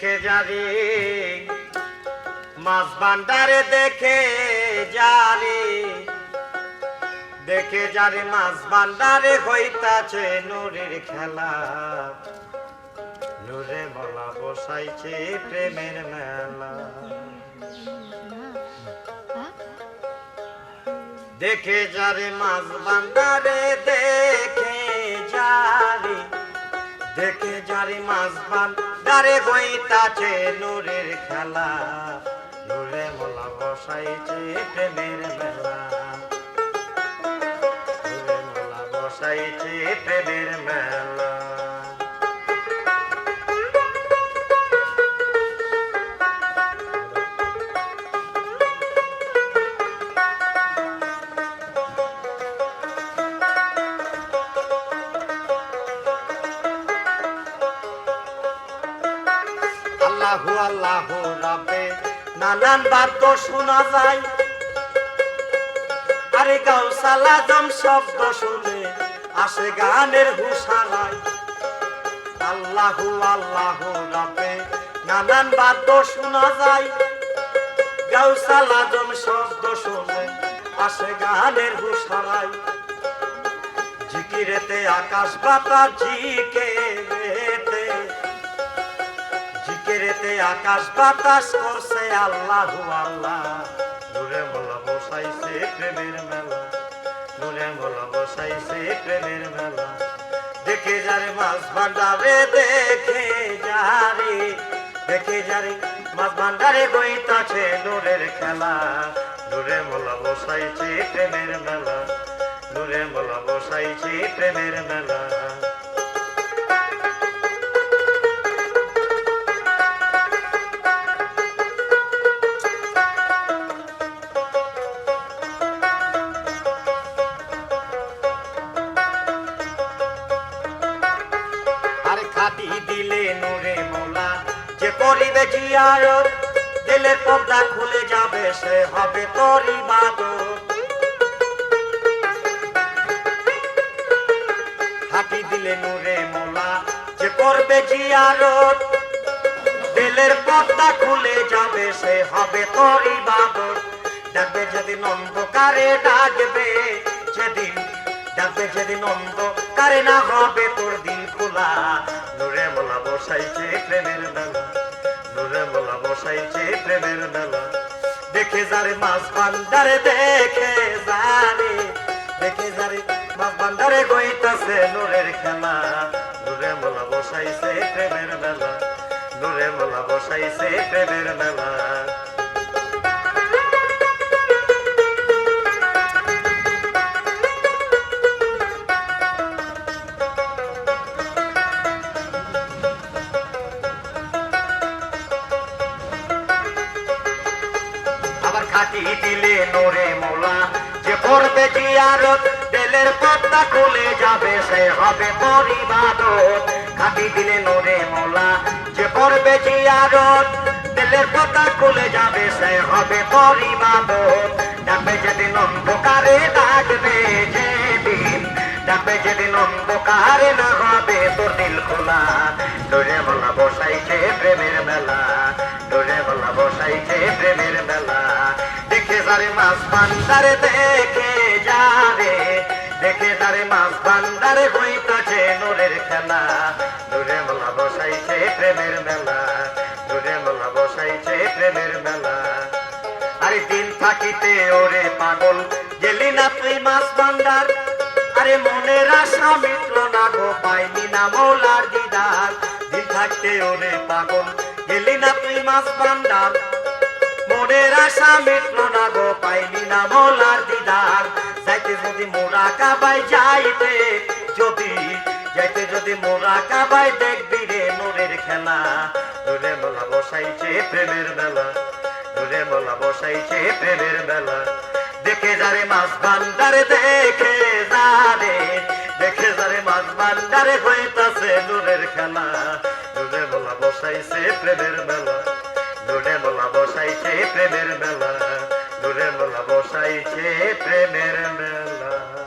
দেখে যারি মাছ ভান্ডারে দেখে যারি দেখে যারি মাছ ভান্ডারে হইতাছে নুরের খেলা। নুরে বলা বসাইছে প্রেমের মেলা। দেখে যারে মাছ ভান্ডারে দেখে যারে দেখে যারে মাছ দারে গইতাছে নুরের খেলা। নুরে মোলা বসাইছে প্রেমের মেলা। নুরে মোলা বসাইছে প্রেমের মেলা। আল্লাহু আল্লাহু রাবে নানান বাদ্য শোনা যায়। আরে গাউসালা জম শব্দ শুনে আসে গানের হুসারায় আল্লাহু আল্লাহু রাবে নানান বাদ্য শোনা যায়। গাউসালা জম শব্দ শুনে আসে গানের হুসারায় জিকিরেতে আকাশ বাতাস জিকিরেতে জিকিরেতে আকাশ বাতাস করছে আল্লাহ আল্লাহ। নূরে মোলা বসাইছে প্রেমের মেলা। নূরে মোলা বসাইছে প্রেমের মেলা। দেখে যারে মাছ ভান্ডারে, দেখে যারে দেখে যারে মাছ ভান্ডারে বইতাছে নূরের খেলা। নূরে মোলা বসাইছে প্রেমের মেলা। নূরে মোলা বসাইছে প্রেমের মেলা। যে জিয়ারত দিলের পর্দা খুলে যাবে, সে হবে তোর ইবাদত খাটি দিলে নূরে মোলা, যে করবে জিয়ারত, দিলের পর্দা খুলে যাবে, সে হবে তোর ইবাদত ডাকবে যেদিন অন্ধকারে ডাকবে, যেদিন ডাকবে যেদিন অন্ধকারে না হবে, তোর দিন খোলা। নূরে মোলা বসাইছে প্রেমের মেলা নূরে মোলা বসাইছে প্রেমের মেলা। দেখে যারে মাছ ভান্ডারে, দেখে যারে দেখে যারে মাছ ভান্ডারে গইতাছে নূরের খেলা। নূরে মোলা বসাইছে প্রেমের মেলা। নূরে মোলা বসাইছে প্রেমের মেলা। খাটি দিলে নোরে মোলা। যে করবে জিয়ারত, তেলের পত্তা খুলে যাবে, সে হবে পরিবাদত। খাটি দিলে নোরে মোলা। যে করবে জিয়ারত, তেলের পত্তা খুলে যাবে, সে হবে পরিবাদত। ডাকবে যেদিন অন্ধকারে ডাকবে যেদিন ডাকবে যেদিন অন্ধকারে না হবে তোর দিল খোলা। ডোরে বলা বসাইছে প্রেমের মেলা। ডোরে বলা বসাইছে প্রেমের মেলা। যারে মাছ ভান্ডারে দেখে যারে দেখে যারে মাছ ভান্ডারে হইতাছে নোরের খেলা। ডোরে বলা বসাইছে প্রেমের মেলা। ডোরে বলা বসাইছে প্রেমের মেলা। আরে দিন থাকিতে ওরে পাগল, গেলি না তুই মাছ ভান্ডার। আরে মনের আশা মিটল না গো, পাইনি না মৌলার দিদার। দিন থাকতে ওরে পাগল, গেলি না তুই মাছ ভান্ডার। মনের আশা মিটল না গো পাইনি না মৌলার দিদার। যাইতে যদি মোরা কাবাই যাইতে, যদি যাইতে যদি মোরা কাবাই দেখবি রে নোরের খেলা। নোরে মোলা বসাইছে প্রেমের মেলা নোরে মোলা বসাইছে প্রেমের মেলা। দেখে যারে মাছ ভান্ডারে, দেখে যারে দেখে যারে মাছ ভান্ডারে হইতাছে নূরের খেলা। নূরে মোলা বসাইছে প্রেমের মোলা। বসাইছে প্রেমের মেলা। দূরে মেলা বসাইছে প্রেমের মেলা।